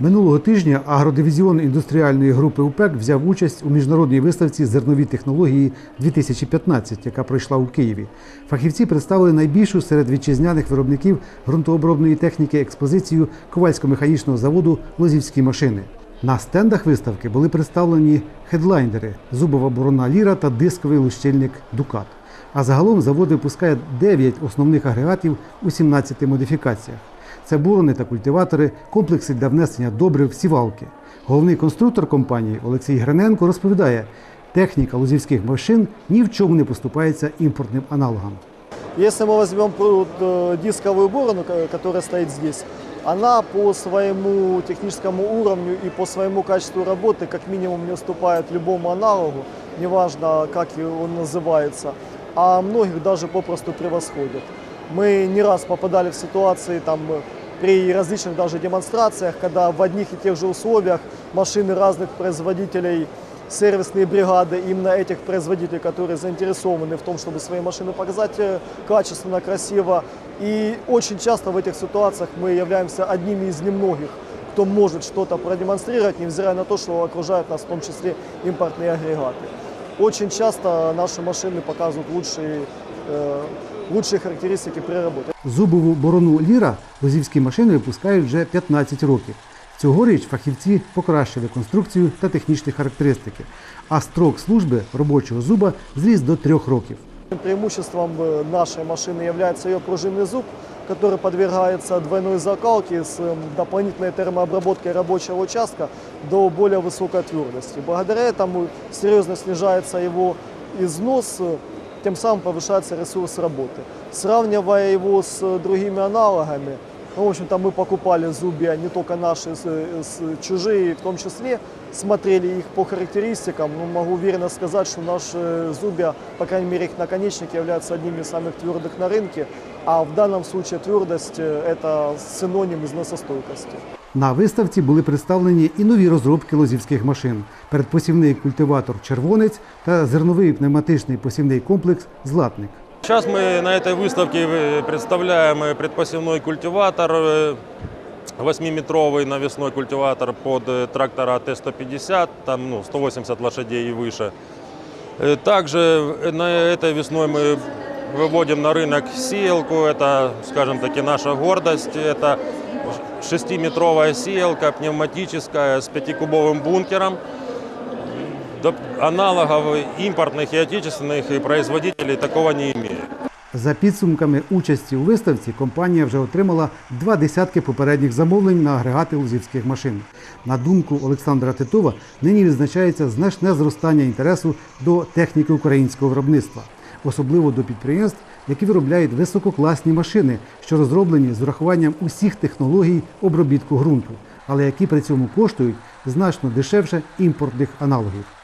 Минулого тижня агродивізіон індустріальної групи УПЕК взяв участь у міжнародній виставці Зернові технології 2015, яка пройшла у Києві. Фахівці представили найбільшу серед вітчизняних виробників ґрунтообробної техніки експозицію ковальсько-механічного заводу Лозівські машини. На стендах виставки були представлені хедлайнери, зубова борона ліра та дисковий лущильник Дукат. А загалом завод випускає 9 основних агрегатів у 17 модифікаціях. Це борони та культиватори, комплекси для внесення добрив, сівалки. Головний конструктор компанії Олексій Гриненко розповідає, техніка лузівських машин ні в чому не поступається імпортним аналогам. Если мы возьмем пруд, э, дисковую борону, ко- которая стоит здесь, она по своему техническому уровню и по своему качеству работы как минимум не уступает любому аналогу, неважно как и он называется, а многих даже попросту превосходит. Мы не раз попадали в ситуации там, при различных даже демонстрациях, когда в одних и тех же условиях машины разных производителей сервисные бригады именно этих производителей, которые заинтересованы в том, чтобы свои машины показать э, качественно, красиво. И очень часто в этих ситуациях мы являемся одними из немногих, кто может что-то продемонстрировать, невзирая на то, что окружают нас в том числе импортные агрегаты. Очень часто наши машины показывают лучшие, э, лучшие характеристики при работе. Зубову борону ліра лозівські машини випускають вже 15 років. Цьогоріч фахівці покращили конструкцію та технічні характеристики, а строк служби робочого зуба зріс до трьох років. Преимуществом э, нашей машины является ее пружинный зуб, который подвергается двойной закалке с э, дополнительной термообработкой рабочего участка до более высокой твердости. Благодаря этому серьезно снижается его износ, э, тем самым повышается ресурс работы. Сравнивая его с э, другими аналогами, ну, в общем-то, мы покупали зубья не только наши, с, с чужие в том числе, смотрели их по характеристикам, но могу уверенно сказать, что наши зубья, по крайней мере, их наконечник являются одними из самых твердых на рынке, а в данном случае твердость э, – это синоним износостойкости. На виставці були представлені і нові розробки лозівських машин: передпосівний культиватор червонець та зерновий пневматичний посівний комплекс Златник. Сейчас мы на этой выставке э, представляем э, предпосевной культиватор, э, 8-метровый навесной культиватор под э, трактора Т-150, там ну, 180 лошадей и выше. Э, Также э, на этой весной мы выводим на рынок сеялку, это, скажем таки, наша гордость. Это 6-метровая сеялка, пневматическая, с 5-кубовым бункером. Доп- Аналогов импортных и отечественных и производителей такого не имеет. За підсумками участі у виставці компанія вже отримала два десятки попередніх замовлень на агрегати лузівських машин. На думку Олександра Титова, нині відзначається значне зростання інтересу до техніки українського виробництва, особливо до підприємств, які виробляють висококласні машини, що розроблені з урахуванням усіх технологій обробітку ґрунту, але які при цьому коштують значно дешевше імпортних аналогів.